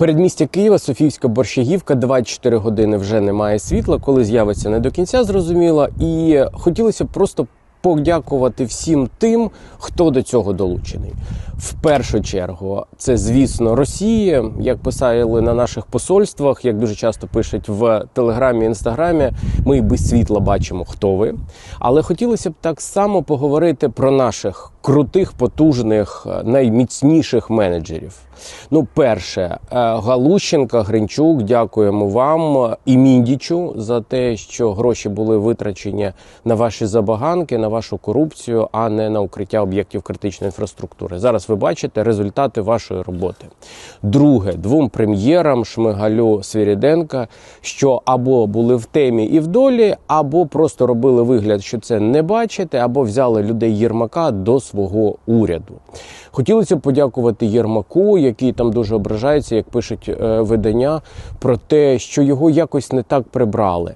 Передмістя Києва, Софіївська борщагівка, 24 години вже немає світла. Коли з'явиться не до кінця, зрозуміло. І хотілося просто подякувати всім тим, хто до цього долучений. В першу чергу, це, звісно, Росія, як писали на наших посольствах, як дуже часто пишуть в Телеграмі, Інстаграмі, ми і без світла бачимо, хто ви. Але хотілося б так само поговорити про наших крутих, потужних, е, найміцніших менеджерів. Ну, перше, е, Галущенка, Гринчук, дякуємо вам і Міндічу за те, що гроші були витрачені на ваші забаганки, на вашу корупцію, а не на укриття об'єктів критичної інфраструктури. Зараз ви бачите результати вашої роботи. Друге, двом прем'єрам Шмигалю Свіріденка, що або були в темі і в долі, або просто робили вигляд, що це не бачите, або взяли людей Єрмака до свого уряду. Хотілося б подякувати Єрмаку, який там дуже ображається, як пишуть е, видання, про те, що його якось не так прибрали.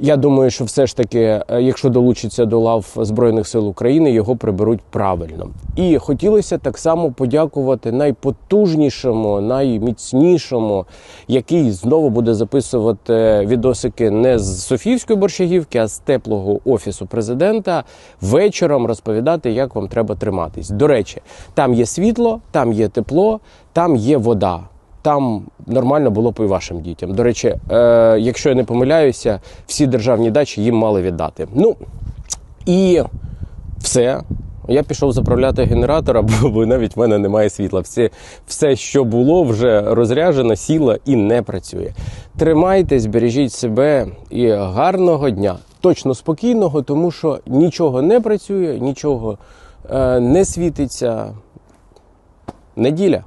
Я думаю, що все ж таки, е, якщо долучиться до лав Збройних сил України, його приберуть правильно. І хотілося так само подякувати найпотужнішому, найміцнішому, який знову буде записувати відосики не з Софіївської борщагівки, а з теплого офісу президента вечором розповідати, як вам треба триматись. До речі, там є світло, там є тепло, там є вода. Там нормально було б і вашим дітям. До речі, е, якщо я не помиляюся, всі державні дачі їм мали віддати. Ну і все. Я пішов заправляти генератора, бо, навіть в мене немає світла. Все, все, що було, вже розряджено, сіло і не працює. Тримайтесь, бережіть себе і гарного дня. Точно спокійного, тому що нічого не працює, нічого е, не світиться. Неділя.